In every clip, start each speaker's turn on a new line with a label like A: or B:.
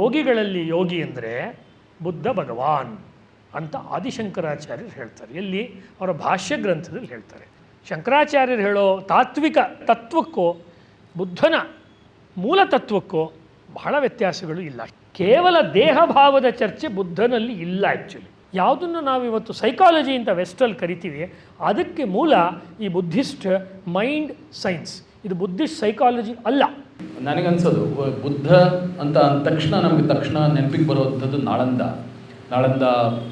A: ಯೋಗಿಗಳಲ್ಲಿ ಯೋಗಿ ಅಂದರೆ ಬುದ್ಧ ಭಗವಾನ್ ಅಂತ ಆದಿಶಂಕರಾಚಾರ್ಯರು ಹೇಳ್ತಾರೆ. ಎಲ್ಲಿ ಅವರ ಭಾಷ್ಯ ಗ್ರಂಥದಲ್ಲಿ ಹೇಳ್ತಾರೆ. ಶಂಕರಾಚಾರ್ಯರು ಹೇಳೋ ತಾತ್ವಿಕ ತತ್ವಕ್ಕೂ, ಬುದ್ಧನ ಮೂಲ ತತ್ವಕ್ಕೂ ಬಹಳ ವ್ಯತ್ಯಾಸಗಳು ಇಲ್ಲ. ಕೇವಲ ದೇಹಭಾವದ ಚರ್ಚೆ ಬುದ್ಧನಲ್ಲಿ ಇಲ್ಲ ಆ್ಯಕ್ಚುಲಿ ಯಾವುದನ್ನು ನಾವು ಇವತ್ತು ಸೈಕಾಲಜಿ ಅಂತ ವೆಸ್ಟಲ್ಲಿ ಕರಿತೀವಿ, ಅದಕ್ಕೆ ಮೂಲ ಈ ಬುದ್ಧಿಸ್ಟ್ ಮೈಂಡ್ ಸೈನ್ಸ್ ಇದು ಬುದ್ಧಿಸ್ಟ್ ಸೈಕಾಲಜಿ ಅಲ್ಲ.
B: ನನಗನ್ಸೋದು ಬುದ್ಧ ಅಂತ ಅಂದ ತಕ್ಷಣ ನಮಗೆ ತಕ್ಷಣ ನೆನಪಿಗೆ ಬರುವಂಥದ್ದು ನಾಳಂದ. ನಾಳಂದ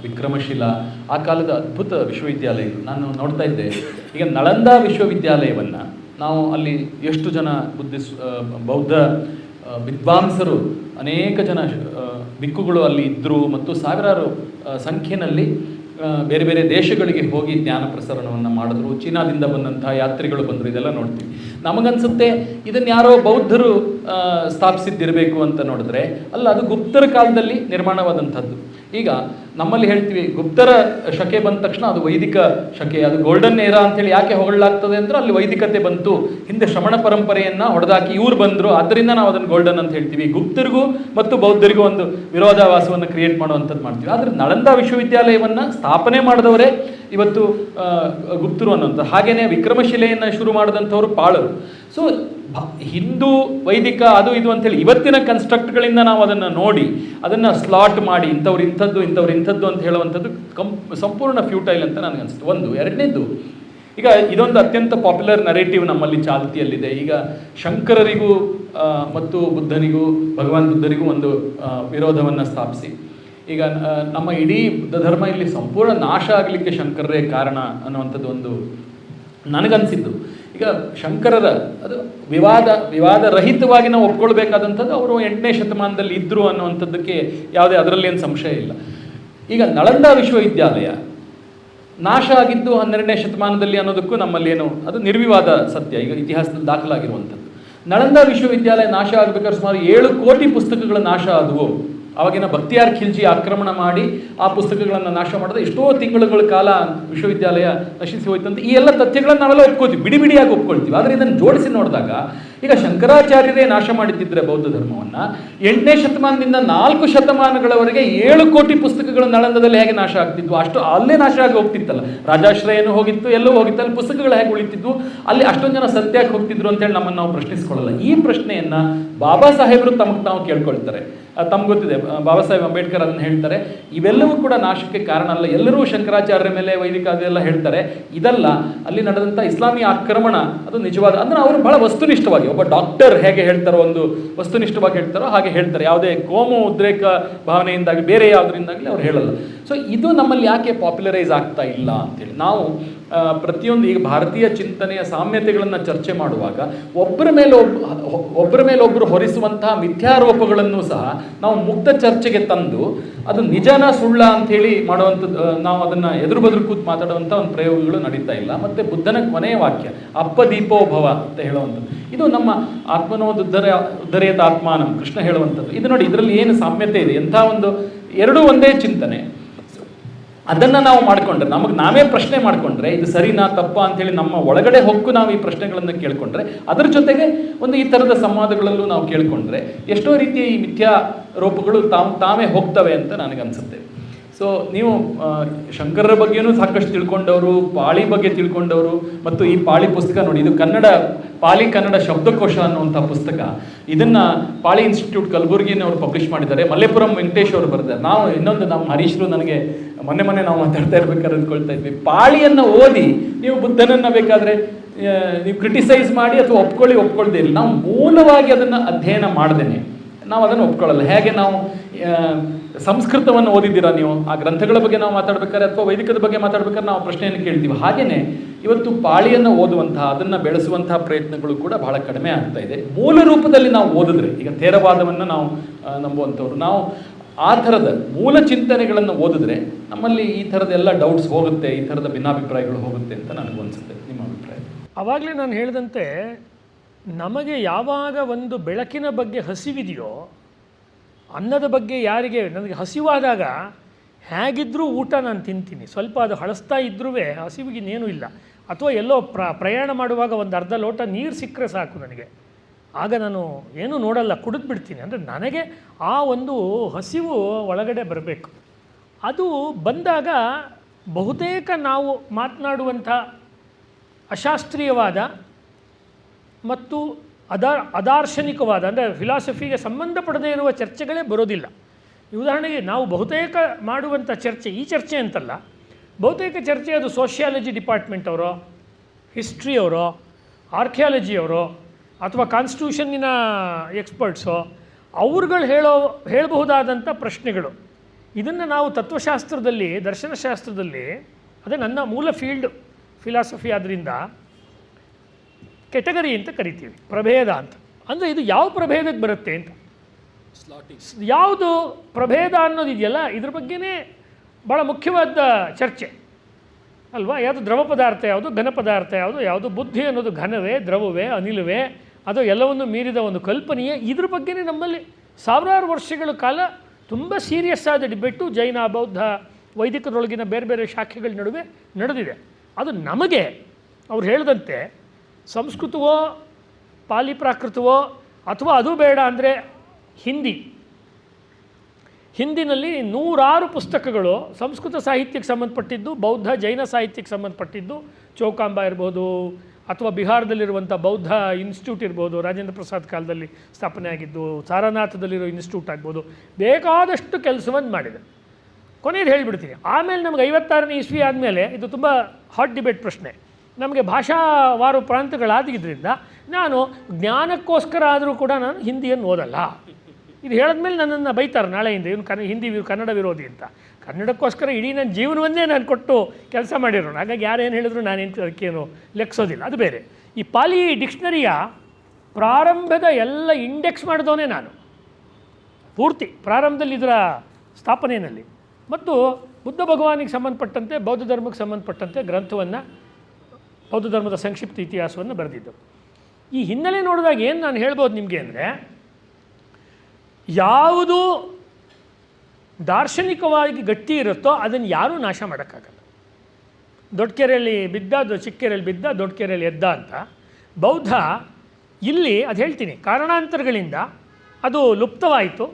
B: ವಿಕ್ರಮಶಿಲ. ಆ ಕಾಲದ ಅದ್ಭುತ ವಿಶ್ವವಿದ್ಯಾಲಯ ನಾನು ನೋಡ್ತಾ ಇದ್ದೆ. ಈಗ ನಳಂದ ವಿಶ್ವವಿದ್ಯಾಲಯವನ್ನು ನಾವು ಅಲ್ಲಿ ಎಷ್ಟು ಜನ ಬುದ್ಧಿಸ್ ಬೌದ್ಧ ವಿದ್ವಾಂಸರು, ಅನೇಕ ಜನ ಬಿಕ್ಕುಗಳು ಅಲ್ಲಿ ಇದ್ದರು ಮತ್ತು ಸಾವಿರಾರು ಸಂಖ್ಯೆಯಲ್ಲಿ ಬೇರೆ ಬೇರೆ ದೇಶಗಳಿಗೆ ಹೋಗಿ ಜ್ಞಾನ ಪ್ರಸರಣವನ್ನು ಮಾಡಿದ್ರು, ಚೀನಾದಿಂದ ಬಂದಂತಹ ಯಾತ್ರಿಗಳು ಬಂದರು, ಇದೆಲ್ಲ ನೋಡ್ತೀವಿ. ನಮಗನ್ಸುತ್ತೆ ಇದನ್ನು ಯಾರೋ ಬೌದ್ಧರು ಸ್ಥಾಪಿಸಿದ್ದಿರಬೇಕು ಅಂತ ನೋಡಿದ್ರೆ, ಅಲ್ಲ, ಅದು ಗುಪ್ತರ ಕಾಲದಲ್ಲಿ ನಿರ್ಮಾಣವಾದಂಥದ್ದು. ಈಗ ನಮ್ಮಲ್ಲಿ ಹೇಳ್ತೀವಿ, ಗುಪ್ತರ ಶಕೆ ಬಂದ ತಕ್ಷಣ ಅದು ವೈದಿಕ ಶಕೆ, ಅದು ಗೋಲ್ಡನ್ ಏರಾ ಅಂತೇಳಿ ಯಾಕೆ ಹೊಗಳಾಗ್ತದೆ ಅಂದ್ರೆ ಅಲ್ಲಿ ವೈದಿಕತೆ ಬಂತು. ಹಿಂದೆ ಶ್ರಮಣ ಪರಂಪರೆಯನ್ನ ಹೊಡೆದಾಕಿ ಇವ್ರು ಬಂದರು, ಅದರಿಂದ ನಾವು ಅದನ್ನು ಗೋಲ್ಡನ್ ಅಂತ ಹೇಳ್ತೀವಿ. ಗುಪ್ತರಿಗೂ ಮತ್ತು ಬೌದ್ಧರಿಗೂ ಒಂದು ವಿರೋಧಾಭಾಸವನ್ನು ಕ್ರಿಯೇಟ್ ಮಾಡುವಂಥದ್ದು ಮಾಡ್ತೀವಿ. ಆದರೆ ನಳಂದ ವಿಶ್ವವಿದ್ಯಾಲಯವನ್ನು ಸ್ಥಾಪನೆ ಮಾಡಿದವರೇ ಇವತ್ತು ಗುಪ್ತರು ಅನ್ನುವಂಥ ಹಾಗೆಯೇ ವಿಕ್ರಮಶಿಲೆಯನ್ನು ಶುರು ಮಾಡಿದಂಥವ್ರು ಪಾಳರು. ಸೊ ಹಿಂದೂ ವೈದಿಕ ಅದು ಇದು ಅಂತೇಳಿ ಇವತ್ತಿನ ಕನ್ಸ್ಟ್ರಕ್ಟ್ಗಳಿಂದ ನಾವು ಅದನ್ನು ನೋಡಿ, ಅದನ್ನು ಸ್ಲಾಟ್ ಮಾಡಿ, ಇಂಥವ್ರು ಇಂಥದ್ದು ಇಂಥವ್ರು ಇಂಥದ್ದು ಅಂತ ಹೇಳುವಂಥದ್ದು ಕಂ, ಸಂಪೂರ್ಣ ಫ್ಯೂಟೈಲ್ ಅಂತ ನನಗೆ ಅನಿಸ್ತು. ಒಂದು. ಎರಡನೇದು, ಈಗ ಇದೊಂದು ಅತ್ಯಂತ ಪಾಪ್ಯುಲರ್ ನರೇಟಿವ್ ನಮ್ಮಲ್ಲಿ ಚಾಲ್ತಿಯಲ್ಲಿದೆ. ಈಗ ಶಂಕರರಿಗೂ ಮತ್ತು ಬುದ್ಧನಿಗೂ, ಭಗವಾನ್ ಬುದ್ಧನಿಗೂ ಒಂದು ವಿರೋಧವನ್ನು ಸ್ಥಾಪಿಸಿ. ಈಗ ನಮ್ಮ ಇಡೀ ಬುದ್ಧ ಧರ್ಮ ಇಲ್ಲಿ ಸಂಪೂರ್ಣ ನಾಶ ಆಗಲಿಕ್ಕೆ ಶಂಕರರೇ ಕಾರಣ ಅನ್ನುವಂಥದ್ದು ಒಂದು ನನಗನ್ಸಿದ್ದು. ಈಗ ಶಂಕರರ ಅದು ವಿವಾದ ವಿವಾದ ರಹಿತವಾಗಿ ನಾವು ಒಪ್ಕೊಳ್ಬೇಕಾದಂಥದ್ದು ಅವರು ಎಂಟನೇ ಶತಮಾನದಲ್ಲಿ ಇದ್ದರು ಅನ್ನುವಂಥದ್ದಕ್ಕೆ ಯಾವುದೇ ಅದರಲ್ಲಿ ಏನು ಸಂಶಯ ಇಲ್ಲ. ಈಗ ನಳಂದ ವಿಶ್ವವಿದ್ಯಾಲಯ ನಾಶ ಆಗಿದ್ದು ಹನ್ನೆರಡನೇ ಶತಮಾನದಲ್ಲಿ ಅನ್ನೋದಕ್ಕೂ ನಮ್ಮಲ್ಲಿ ಏನು ಅದು ನಿರ್ವಿವಾದ ಸತ್ಯ, ಈಗ ಇತಿಹಾಸದಲ್ಲಿ ದಾಖಲಾಗಿರುವಂಥದ್ದು. ನಳಂದ ವಿಶ್ವವಿದ್ಯಾಲಯ ನಾಶ ಆಗಬೇಕಾದ್ರೆ ಸುಮಾರು ಏಳು ಕೋಟಿ ಪುಸ್ತಕಗಳ ನಾಶ ಆದವು. ಅವಾಗಿನ ಭಕ್ತಿಯಾರ್ ಖಿಲ್ಜಿ ಆಕ್ರಮಣ ಮಾಡಿ ಆ ಪುಸ್ತಕಗಳನ್ನು ನಾಶ ಮಾಡಿದ ಎಷ್ಟೋ ತಿಂಗಳುಗಳ ಕಾಲ ವಿಶ್ವವಿದ್ಯಾಲಯ ನಶಿಸಿ ಹೋಯ್ತಂತ. ಈ ಎಲ್ಲ ತಥ್ಯಗಳನ್ನು ನಾವೆಲ್ಲ ಒಪ್ಕೋತೀವಿ. ಬಿಡಿ ಬಿಡಿಯಾಗಿ ಒಪ್ಕೊಳ್ತೀವಿ. ಆದರೆ ಇದನ್ನು ಜೋಡಿಸಿ ನೋಡಿದಾಗ ಈಗ ಶಂಕರಾಚಾರ್ಯರೇ ನಾಶ ಮಾಡಿದ್ದಿದ್ರೆ ಬೌದ್ಧ ಧರ್ಮವನ್ನು ಎಂಟನೇ ಶತಮಾನದಿಂದ ನಾಲ್ಕು ಶತಮಾನಗಳವರೆಗೆ ಏಳು ಕೋಟಿ ಪುಸ್ತಕಗಳು ನಳಂದದಲ್ಲಿ ಹೇಗೆ ನಾಶ ಆಗ್ತಿದ್ವು? ಅಷ್ಟು ಅಲ್ಲೇ ನಾಶ ಆಗಿ ಹೋಗ್ತಿತ್ತಲ್ಲ. ರಾಜಾಶ್ರಯನೂ ಹೋಗಿತ್ತು, ಎಲ್ಲೋ ಹೋಗಿತ್ತು. ಅಲ್ಲಿ ಪುಸ್ತಕಗಳು ಹೇಗೆ ಉಳಿತಿದ್ವು? ಅಲ್ಲಿ ಅಷ್ಟೊಂದು ಜನ ಸತ್ಯಕ್ಕೆ ಹೋಗ್ತಿದ್ರು ಅಂತೇಳಿ ನಮ್ಮನ್ನು ನಾವು ಪ್ರಶ್ನಿಸ್ಕೊಳ್ಳಲ್ಲ. ಈ ಪ್ರಶ್ನೆಯನ್ನ ಬಾಬಾ ಸಾಹೇಬರು ತಮಗೆ ತಾವು ಕೇಳ್ಕೊಳ್ತಾರೆ. ತಮ್ಗೆ ಗೊತ್ತಿದೆ ಬಾಬಾ ಸಾಹೇಬ್ ಅಂಬೇಡ್ಕರ್ ಅದನ್ನು ಹೇಳ್ತಾರೆ. ಇವೆಲ್ಲವೂ ಕೂಡ ನಾಶಕ್ಕೆ ಕಾರಣ ಅಲ್ಲ. ಎಲ್ಲರೂ ಶಂಕರಾಚಾರ್ಯರ ಮೇಲೆ ವೈದಿಕ ಅದೆಲ್ಲ ಹೇಳ್ತಾರೆ. ಇದಲ್ಲ, ಅಲ್ಲಿ ನಡೆದಂಥ ಇಸ್ಲಾಮಿ ಆಕ್ರಮಣ, ಅದು ನಿಜವಾದ, ಅಂದ್ರೆ ಅವರು ಬಹಳ ವಸ್ತುನಿಷ್ಠವಾಗಿ, ಒಬ್ಬ ಡಾಕ್ಟರ್ ಹೇಗೆ ಹೇಳ್ತಾರೋ ಒಂದು ವಸ್ತುನಿಷ್ಠವಾಗಿ ಹೇಳ್ತಾರೋ ಹಾಗೆ ಹೇಳ್ತಾರೆ. ಯಾವುದೇ ಕೋಮು ಉದ್ರೇಕ ಭಾವನೆಯಿಂದಾಗಿ, ಬೇರೆ ಯಾವುದರಿಂದಾಗಲಿ ಅವ್ರು ಹೇಳಲ್ಲ. ಸೊ ಇದು ನಮ್ಮಲ್ಲಿ ಯಾಕೆ ಪಾಪ್ಯುಲರೈಸ್ ಆಗ್ತಾ ಇಲ್ಲ ಅಂತೇಳಿ. ನಾವು ಪ್ರತಿಯೊಂದು ಈಗ ಭಾರತೀಯ ಚಿಂತನೆಯ ಸಾಮ್ಯತೆಗಳನ್ನು ಚರ್ಚೆ ಮಾಡುವಾಗ ಒಬ್ಬರ ಮೇಲೆ ಒಬ್ಬ ಒಬ್ಬರ ಮೇಲೆ ಒಬ್ಬರು ಹೊರಿಸುವಂತಹ ಮಿಥ್ಯಾರೋಪಗಳನ್ನು ಸಹ ನಾವು ಮುಕ್ತ ಚರ್ಚೆಗೆ ತಂದು ಅದು ನಿಜನ ಸುಳ್ಳ ಅಂಥೇಳಿ ಮಾಡುವಂಥದ್ದು ನಾವು ಅದನ್ನು ಎದುರು ಬದುರು ಕೂತು ಮಾತಾಡುವಂಥ ಒಂದು ಪ್ರಯೋಗಗಳು ನಡೀತಾ ಇಲ್ಲ. ಮತ್ತು ಬುದ್ಧನ ಕೊನೆಯ ವಾಕ್ಯ, ಅಪ್ಪ ದೀಪೋಭವ ಅಂತ ಹೇಳುವಂಥದ್ದು. ಇದು ನಮ್ಮ ಆತ್ಮನೋದುದ್ಧರ ಉದ್ಧರೇತ ಆತ್ಮಾನಂ ಕೃಷ್ಣ ಹೇಳುವಂಥದ್ದು. ಇದು ನೋಡಿ, ಇದರಲ್ಲಿ ಏನು ಸಾಮ್ಯತೆ ಇದೆ? ಎಂಥ ಒಂದು, ಎರಡೂ ಒಂದೇ ಚಿಂತನೆ. ಅದನ್ನು ನಾವು ಮಾಡಿಕೊಂಡ್ರೆ, ನಮಗೆ ನಾವೇ ಪ್ರಶ್ನೆ ಮಾಡಿಕೊಂಡ್ರೆ, ಇದು ಸರಿನಾ ತಪ್ಪಾ ಅಂತೇಳಿ ನಮ್ಮ ಒಳಗಡೆ ಹೊಕ್ಕು ನಾವು ಈ ಪ್ರಶ್ನೆಗಳನ್ನು ಕೇಳಿಕೊಂಡ್ರೆ, ಅದರ ಜೊತೆಗೆ ಒಂದು ಈ ಥರದ ಸಂವಾದಗಳಲ್ಲೂ ನಾವು ಕೇಳಿಕೊಂಡ್ರೆ, ಎಷ್ಟೋ ರೀತಿಯ ಈ ಮಿಥ್ಯಾ ರೂಪಗಳು ತಾವು ತಾವೇ ಹೋಗ್ತವೆ ಅಂತ ನನಗನ್ಸುತ್ತೆ. ಸೊ ನೀವು ಶಂಕರರ ಬಗ್ಗೆನೂ ಸಾಕಷ್ಟು ತಿಳ್ಕೊಂಡವರು, ಪಾಳಿ ಬಗ್ಗೆ ತಿಳ್ಕೊಂಡವರು, ಮತ್ತು ಈ ಪಾಳಿ ಪುಸ್ತಕ ನೋಡಿ, ಇದು ಕನ್ನಡ ಪಾಲಿ ಕನ್ನಡ ಶಬ್ದಕೋಶ ಅನ್ನುವಂಥ ಪುಸ್ತಕ. ಇದನ್ನ ಪಾಳಿ ಇನ್ಸ್ಟಿಟ್ಯೂಟ್ ಕಲಬುರಗಿನವರು ಪಬ್ಲಿಷ್ ಮಾಡಿದ್ದಾರೆ. ಮಲ್ಲೇಪುರಂ ವೆಂಕಟೇಶ್ ಅವರು ಬರೆದಿದ್ದಾರೆ ನಾವು ಇನ್ನೊಂದು ನಮ್ಮ ಹರೀಶ್ರು ನನಗೆ ಮೊನ್ನೆ ಮೊನ್ನೆ ನಾವು ಮಾತಾಡ್ತಾ ಇರ್ಬೇಕಾದ್ರೆ ಅಂದ್ಕೊಳ್ತಾ ಇದ್ವಿ. ಪಾಳಿಯನ್ನು ಓದಿ, ನೀವು ಬುದ್ಧನನ್ನ ಬೇಕಾದ್ರೆ ನೀವು ಕ್ರಿಟಿಸೈಸ್ ಮಾಡಿ ಅಥವಾ ಒಪ್ಕೊಳ್ಳಿ, ಒಪ್ಕೊಳ್ದೇ ಇಲ್ಲ. ನಾವು ಮೂಲವಾಗಿ ಅದನ್ನು ಅಧ್ಯಯನ ಮಾಡ್ದೇನೆ. ನಾವು ಅದನ್ನು ಒಪ್ಕೊಳ್ಳಲ್ಲ. ಹೇಗೆ ನಾವು ಸಂಸ್ಕೃತವನ್ನು ಓದಿದ್ದೀರಾ ನೀವು? ಆ ಗ್ರಂಥಗಳ ಬಗ್ಗೆ ನಾವು ಮಾತಾಡ್ಬೇಕಾದ್ರೆ ಅಥವಾ ವೈದಿಕದ ಬಗ್ಗೆ ಮಾತಾಡ್ಬೇಕಾದ್ರೆ ನಾವು ಪ್ರಶ್ನೆಯನ್ನು ಕೇಳ್ತೀವಿ. ಹಾಗೇನೆ ಇವತ್ತು ಪಾಳಿಯನ್ನು ಓದುವಂತಹ, ಅದನ್ನು ಬೆಳೆಸುವಂತಹ ಪ್ರಯತ್ನಗಳು ಕೂಡ ಬಹಳ ಕಡಿಮೆ ಆಗ್ತಾ ಇದೆ. ಮೂಲ ರೂಪದಲ್ಲಿ ನಾವು ಓದಿದ್ರೆ, ಈಗ ಥೇರವಾದವನ್ನು ನಾವು ನಂಬುವಂಥವ್ರು. ನಾವು ಆ ಥರದ ಮೂಲ ಚಿಂತನೆಗಳನ್ನು ಓದಿದ್ರೆ ನಮ್ಮಲ್ಲಿ ಈ ಥರದ ಎಲ್ಲ ಡೌಟ್ಸ್ ಹೋಗುತ್ತೆ, ಈ ಥರದ ಭಿನ್ನಾಭಿಪ್ರಾಯಗಳು ಹೋಗುತ್ತೆ ಅಂತ ನನಗೂ ಅನಿಸುತ್ತೆ. ನಿಮ್ಮ ಅಭಿಪ್ರಾಯ?
A: ಆವಾಗಲೇ ನಾನು ಹೇಳಿದಂತೆ, ನಮಗೆ ಯಾವಾಗ ಒಂದು ಬೆಳಕಿನ ಬಗ್ಗೆ ಹಸಿವಿದೆಯೋ ಅನ್ನದ ಬಗ್ಗೆ ಯಾರಿಗೆ ನನಗೆ ಹಸಿವಾದಾಗ ಹೇಗಿದ್ದರೂ ಊಟ ನಾನು ತಿಂತೀನಿ. ಸ್ವಲ್ಪ ಅದು ಹಳಸ್ತಾ ಇದ್ರೂ ಹಸಿವಿಗಿನ್ನೇನೂ ಇಲ್ಲ. ಅಥವಾ ಎಲ್ಲೋ ಪ್ರ, ಪ್ರಯಾಣ ಮಾಡುವಾಗ ಒಂದು ಅರ್ಧ ಲೋಟ ನೀರು ಸಿಕ್ಕರೆ ಸಾಕು ನನಗೆ. ಆಗ ನಾನು ಏನೂ ನೋಡಲ್ಲ, ಕುಡಿದು ಬಿಡ್ತೀನಿ. ಅಂದರೆ ನನಗೆ ಆ ಒಂದು ಹಸಿವು ಒಳಗಡೆ ಬರಬೇಕು. ಅದು ಬಂದಾಗ ಬಹುತೇಕ ನಾವು ಮಾತನಾಡುವಂಥ ಅಶಾಸ್ತ್ರೀಯವಾದ ಮತ್ತು ಅದಾ ಅದಾರ್ಶನಿಕವಾದ, ಅಂದರೆ ಫಿಲಾಸಫಿಗೆ ಸಂಬಂಧಪಡದೇ ಇರುವ ಚರ್ಚೆಗಳೇ ಬರೋದಿಲ್ಲ. ಉದಾಹರಣೆಗೆ ನಾವು ಬಹುತೇಕ ಮಾಡುವಂಥ ಚರ್ಚೆ ಈ ಚರ್ಚೆ ಅಂತಲ್ಲ. ಬಹುತೇಕ ಚರ್ಚೆ ಅದು ಸೋಷಿಯಾಲಜಿ ಡಿಪಾರ್ಟ್ಮೆಂಟ್ ಅವರೋ ಆರ್ಕಿಯಾಲಜಿ ಅವರೋ ಅಥವಾ ಕಾನ್ಸ್ಟಿಟ್ಯೂಷನ್ನಿನ ಎಕ್ಸ್ಪರ್ಟ್ಸೋ ಅವ್ರುಗಳು ಹೇಳೋ ಹೇಳಬಹುದಾದಂಥ ಪ್ರಶ್ನೆಗಳು. ಇದನ್ನು ನಾವು ತತ್ವಶಾಸ್ತ್ರದಲ್ಲಿ, ದರ್ಶನಶಾಸ್ತ್ರದಲ್ಲಿ, ಅದೇ ನನ್ನ ಮೂಲ ಫೀಲ್ಡ್ ಫಿಲಾಸಫಿ ಆದ್ದರಿಂದ ಕೆಟಗರಿ ಅಂತ ಕರಿತೀವಿ, ಪ್ರಭೇದ ಅಂತ. ಅಂದರೆ ಇದು ಯಾವ ಪ್ರಭೇದಕ್ಕೆ ಬರುತ್ತೆ ಅಂತ. ಯಾವುದು ಪ್ರಭೇದ ಅನ್ನೋದಿದೆಯಲ್ಲ ಇದ್ರ ಬಗ್ಗೆನೇ ಭಾಳ ಮುಖ್ಯವಾದ ಚರ್ಚೆ. ಅಲ್ವಾ? ಯಾವುದು ದ್ರವ ಪದಾರ್ಥ, ಯಾವುದು ಘನ ಪದಾರ್ಥ, ಯಾವುದು ಯಾವುದು ಬುದ್ಧಿ ಅನ್ನೋದು ಘನವೇ, ದ್ರವವೇ, ಅನಿಲವೇ, ಅದು ಎಲ್ಲವನ್ನು ಮೀರಿದ ಒಂದು ಕಲ್ಪನೆಯೇ, ಇದ್ರ ಬಗ್ಗೆನೇ ನಮ್ಮಲ್ಲಿ ಸಾವಿರಾರು ವರ್ಷಗಳ ಕಾಲ ತುಂಬ ಸೀರಿಯಸ್ ಆದ ಡಿಬೇಟು ಜೈನ, ಬೌದ್ಧ, ವೈದಿಕರೊಳಗಿನ ಬೇರೆ ಬೇರೆ ಶಾಖೆಗಳ ನಡುವೆ ನಡೆದಿದೆ. ಅದು ನಮಗೆ, ಅವ್ರು ಹೇಳಿದಂತೆ ಸಂಸ್ಕೃತವೋ, ಪಾಲಿ ಪ್ರಾಕೃತವೋ, ಅಥವಾ ಅದು ಬೇಡ ಅಂದರೆ ಹಿಂದಿ. ಹಿಂದಿನಲ್ಲಿ ನೂರಾರು ಪುಸ್ತಕಗಳು ಸಂಸ್ಕೃತ ಸಾಹಿತ್ಯಕ್ಕೆ ಸಂಬಂಧಪಟ್ಟಿದ್ದು, ಬೌದ್ಧ, ಜೈನ ಸಾಹಿತ್ಯಕ್ಕೆ ಸಂಬಂಧಪಟ್ಟಿದ್ದು, ಚೌಕಾಂಬ ಇರ್ಬೋದು, ಅಥವಾ ಬಿಹಾರದಲ್ಲಿರುವಂಥ ಬೌದ್ಧ ಇನ್ಸ್ಟಿಟ್ಯೂಟ್ ಇರ್ಬೋದು, ರಾಜೇಂದ್ರ ಪ್ರಸಾದ್ ಕಾಲದಲ್ಲಿ ಸ್ಥಾಪನೆ ಆಗಿದ್ದು, ಸಾರನಾಥದಲ್ಲಿರೋ ಇನ್ಸ್ಟಿಟ್ಯೂಟ್ ಆಗ್ಬೋದು, ಬೇಕಾದಷ್ಟು ಕೆಲಸವನ್ನು ಮಾಡಿದೆ. ಕೊನೆಯದು ಹೇಳಿಬಿಡ್ತೀನಿ. ಆಮೇಲೆ ನಮಗೆ ಐವತ್ತಾರನೇ ಇಸ್ವಿ ಆದಮೇಲೆ ಇದು ತುಂಬ ಹಾಟ್ ಡಿಬೇಟ್ ಪ್ರಶ್ನೆ. ನಮಗೆ ಭಾಷಾವಾರು ಪ್ರಾಂತಗಳಾಗಿದ್ದರಿಂದ ನಾನು ಜ್ಞಾನಕ್ಕೋಸ್ಕರ ಆದರೂ ಕೂಡ ನಾನು ಹಿಂದಿಯನ್ನು ಓದಲ್ಲ. ಇದು ಹೇಳಿದ್ಮೇಲೆ ನನ್ನನ್ನು ಬೈತಾರೆ ನಾಳೆಯಿಂದ, ಇವನು ಕನ್ನ ಹಿಂದಿ ವಿ- ಕನ್ನಡ ವಿರೋಧಿ ಅಂತ. ಕನ್ನಡಕ್ಕೋಸ್ಕರ ಇಡೀ ನನ್ನ ಜೀವನವನ್ನೇ ನಾನು ಕೊಟ್ಟು ಕೆಲಸ ಮಾಡಿರೋಣ ಹಾಗಾಗಿ ಯಾರೇನು ಹೇಳಿದ್ರು ನಾನೇನು ಅದಕ್ಕೇನು ಲೆಕ್ಸೋದಿಲ್ಲ. ಅದು ಬೇರೆ. ಈ ಪಾಲಿ ಡಿಕ್ಷನರಿಯ ಪ್ರಾರಂಭದ ಎಲ್ಲ ಇಂಡೆಕ್ಸ್ ಮಾಡಿದವನೇ ನಾನು. ಪೂರ್ತಿ ಪ್ರಾರಂಭದಲ್ಲಿ ಇದರ ಸ್ಥಾಪನೆಯಲ್ಲಿ. ಮತ್ತು ಬುದ್ಧ ಭಗವಾನಿಗೆ ಸಂಬಂಧಪಟ್ಟಂತೆ, ಬೌದ್ಧ ಧರ್ಮಕ್ಕೆ ಸಂಬಂಧಪಟ್ಟಂತೆ ಗ್ರಂಥವನ್ನು ಬೌದ್ಧ ಧರ್ಮದ ಸಂಕ್ಷಿಪ್ತ ಇತಿಹಾಸವನ್ನು ಬರೆದಿದ್ದು. ಈ ಹಿನ್ನೆಲೆ ನೋಡಿದಾಗ ಏನು ನಾನು ಹೇಳ್ಬೋದು ನಿಮಗೆ ಅಂದರೆ, ಯಾವುದು ದಾರ್ಶನಿಕವಾಗಿ ಗಟ್ಟಿ ಇರುತ್ತೋ ಅದನ್ನು ಯಾರೂ ನಾಶ ಮಾಡೋಕ್ಕಾಗಲ್ಲ. ದೊಡ್ಡ ಕೆರೆಯಲ್ಲಿ ಬಿದ್ದ ಚಿಕ್ಕ ಕೆರೆಯಲ್ಲಿ ಬಿದ್ದ ದೊಡ್ಡ ಕೆರೆಯಲ್ಲಿ ಎದ್ದ ಅಂತ ಬೌದ್ಧ ಇಲ್ಲಿ ಅದು ಹೇಳ್ತೀನಿ, ಕಾರಣಾಂತರಗಳಿಂದ ಅದು ಲುಪ್ತವಾಯಿತು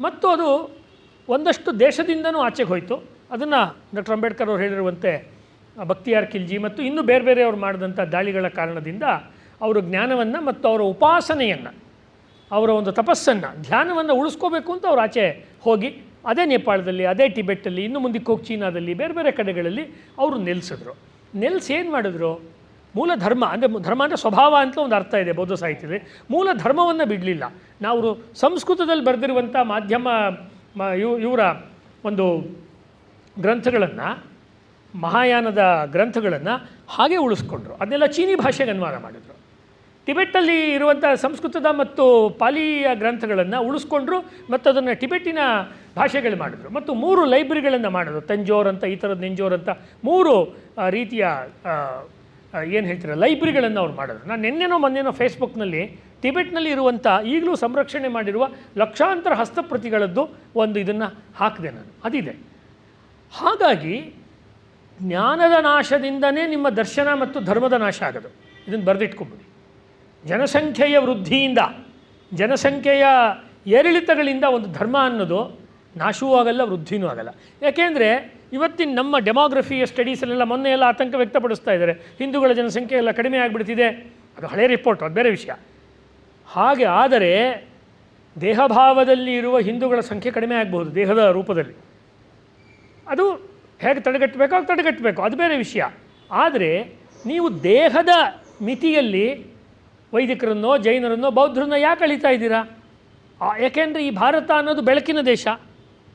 A: ಮತ್ತು ಅದು ಒಂದಷ್ಟು ದೇಶದಿಂದನೂ ಆಚೆಗೆ ಹೋಯಿತು. ಅದನ್ನು ಡಾಕ್ಟರ್ ಅಂಬೇಡ್ಕರ್ ಅವರು ಹೇಳಿರುವಂತೆ ಭಕ್ತಿಯಾರ್ ಖಿಲ್ಜಿ ಮತ್ತು ಇನ್ನೂ ಬೇರೆ ಬೇರೆ ಅವ್ರು ಮಾಡಿದಂಥ ದಾಳಿಗಳ ಕಾರಣದಿಂದ ಅವರು ಜ್ಞಾನವನ್ನು ಮತ್ತು ಅವರ ಉಪಾಸನೆಯನ್ನು, ಅವರ ಒಂದು ತಪಸ್ಸನ್ನು, ಧ್ಯಾನವನ್ನು ಉಳಿಸ್ಕೋಬೇಕು ಅಂತ ಅವ್ರು ಆಚೆ ಹೋಗಿ ಅದೇ ನೇಪಾಳದಲ್ಲಿ, ಅದೇ ಟಿಬೆಟ್ಟಲ್ಲಿ, ಇನ್ನು ಮುಂದಕ್ಕೆ ಹೋಗಿ ಚೀನಾದಲ್ಲಿ, ಬೇರೆ ಬೇರೆ ಕಡೆಗಳಲ್ಲಿ ಅವರು ನೆಲೆಸಿದ್ರು. ನೆಲೆಸಿ ಏನು ಮಾಡಿದ್ರು? ಮೂಲ ಧರ್ಮ ಅಂದರೆ ಧರ್ಮ ಅಂದರೆ ಸ್ವಭಾವ ಅಂತ ಒಂದು ಅರ್ಥ ಇದೆ ಬೌದ್ಧ ಸಾಹಿತ್ಯದಲ್ಲಿ. ಮೂಲ ಧರ್ಮವನ್ನು ಬಿಡಲಿಲ್ಲ. ನಾವು ಸಂಸ್ಕೃತದಲ್ಲಿ ಬರೆದಿರುವಂಥ ಮಾಧ್ಯಮ ಇವರ ಒಂದು ಗ್ರಂಥಗಳನ್ನು ಮಹಾಯಾನದ ಗ್ರಂಥಗಳನ್ನು ಹಾಗೆ ಉಳಿಸ್ಕೊಂಡ್ರು. ಅದನ್ನೆಲ್ಲ ಚೀನಿ ಭಾಷೆಗೆ ಅನುವಾದ ಮಾಡಿದರು. ಟಿಬೆಟ್ಟಲ್ಲಿ ಇರುವಂಥ ಸಂಸ್ಕೃತದ ಮತ್ತು ಪಾಲಿಯ ಗ್ರಂಥಗಳನ್ನು ಉಳಿಸ್ಕೊಂಡ್ರು ಮತ್ತು ಅದನ್ನು ಟಿಬೆಟ್ಟಿನ ಭಾಷೆಗಳು ಮಾಡಿದ್ರು. ಮತ್ತು ಮೂರು ಲೈಬ್ರರಿಗಳನ್ನು ಮಾಡಿದ್ರು. ತಂಜೋರ್ ಅಂತ, ಈ ಥರದ ನೆಂಜೋರ್ ಅಂತ ಮೂರು ರೀತಿಯ ಏನು ಹೇಳ್ತೀರ, ಲೈಬ್ರರಿಗಳನ್ನು ಅವ್ರು ಮಾಡಿದ್ರು. ನಾನು ನಿನ್ನೆನೋ ಮೊನ್ನೆನೋ ಫೇಸ್ಬುಕ್ನಲ್ಲಿ, ಟಿಬೆಟ್ನಲ್ಲಿ ಇರುವಂಥ ಈಗಲೂ ಸಂರಕ್ಷಣೆ ಮಾಡಿರುವ ಲಕ್ಷಾಂತರ ಹಸ್ತಪ್ರತಿಗಳದ್ದು ಒಂದು ಇದನ್ನು ಹಾಕಿದೆ ನಾನು. ಅದಿದೆ. ಹಾಗಾಗಿ ಜ್ಞಾನದ ನಾಶದಿಂದನೇ ನಿಮ್ಮ ದರ್ಶನ ಮತ್ತು ಧರ್ಮದ ನಾಶ ಆಗೋದು. ಇದನ್ನು ಬರೆದಿಟ್ಕೊಂಬಿಡಿ. ಜನಸಂಖ್ಯೆಯ ವೃದ್ಧಿಯಿಂದ, ಜನಸಂಖ್ಯೆಯ ಏರಿಳಿತಗಳಿಂದ ಒಂದು ಧರ್ಮ ಅನ್ನೋದು ನಾಶವೂ ಆಗಲ್ಲ, ವೃದ್ಧಿನೂ ಆಗಲ್ಲ. ಯಾಕೆಂದರೆ ಇವತ್ತಿನ ನಮ್ಮ ಡೆಮೋಗ್ರಫಿಯ ಸ್ಟಡೀಸಲ್ಲೆಲ್ಲ ಮೊನ್ನೆ ಎಲ್ಲ ಆತಂಕ ವ್ಯಕ್ತಪಡಿಸ್ತಾ ಇದ್ದಾರೆ. ಹಿಂದೂಗಳ ಜನಸಂಖ್ಯೆ ಎಲ್ಲ ಕಡಿಮೆ ಆಗಿಬಿಡ್ತಿದೆ. ಅದು ಹಳೆ ರಿಪೋರ್ಟ್, ಅದು ಬೇರೆ ವಿಷಯ. ಹಾಗೆ ಆದರೆ ದೇಹಭಾವದಲ್ಲಿ ಇರುವ ಹಿಂದೂಗಳ ಸಂಖ್ಯೆ ಕಡಿಮೆ ಆಗಬಹುದು, ದೇಹದ ರೂಪದಲ್ಲಿ. ಅದು ಹೇಗೆ ತಡೆಗಟ್ಟಬೇಕು? ಹಾಗೆ ತಡೆಗಟ್ಟಬೇಕು. ಅದು ಬೇರೆ ವಿಷಯ. ಆದರೆ ನೀವು ದೇಹದ ಮಿತಿಯಲ್ಲಿ ವೈದಿಕರನ್ನೋ, ಜೈನರನ್ನೋ, ಬೌದ್ಧರನ್ನೋ ಯಾಕೆ ಅಳಿತಾ ಇದ್ದೀರಾ? ಏಕೆಂದರೆ ಈ ಭಾರತ ಅನ್ನೋದು ಬೆಳಕಿನ ದೇಶ.